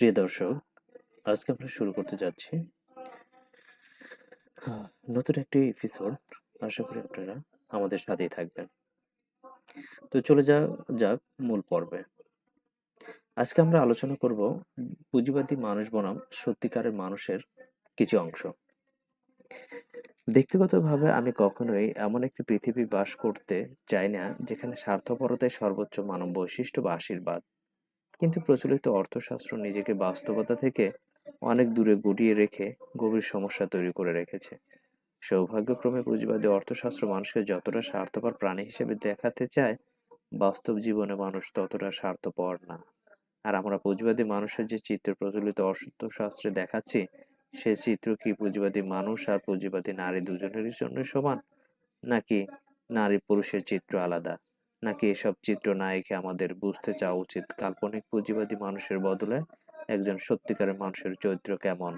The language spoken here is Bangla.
প্রিয় দর্শক, আজকে আমরা শুরু করতে যাচ্ছি নতুন একটি এপিসোড আশা করি আপনারা আমাদের সাথেই থাকবেন। তো চলে যা, যাক মূল পর্বে। আজকে আমরা আলোচনা করব পুঁজিবাদী মানুষ বনাম সত্যিকারের মানুষের কিছু অংশ। ব্যক্তিগতভাবে আমি কখনোই এমন একটি পৃথিবী বাস করতে চাই না যেখানে স্বার্থপরতাই সর্বোচ্চ মানব বৈশিষ্ট্য বা আশীর্বাদ। কিন্তু প্রচলিত অর্থশাস্ত্র নিজেকে বাস্তবতা থেকে অনেক দূরে গুটিয়ে রেখে গভীর সমস্যা তৈরি করে রেখেছে। সৌভাগ্যক্রমে পুঁজিবাদী অর্থশাস্ত্র মানুষকে যতটা স্বার্থপর প্রাণী হিসেবে দেখাতে চায়, বাস্তব জীবনে মানুষ ততটা স্বার্থপর না। আর আমরা পুঁজিবাদী মানুষের যে চিত্র প্রচলিত অর্থশাস্ত্রে দেখাচ্ছি, সে চিত্র কি পুঁজিবাদী মানুষ আর পুঁজিবাদী নারী দুজনেরই জন্য সমান, নাকি নারী পুরুষের চিত্র আলাদা? নাকি এসব চিত্রনায়িকা আমাদের বুঝতে চাওয়া উচিত? কাল্পনিক পুঁজিবাদী মানুষের বদলে একজন সত্যিকারের মানুষের চরিত্র কেমন?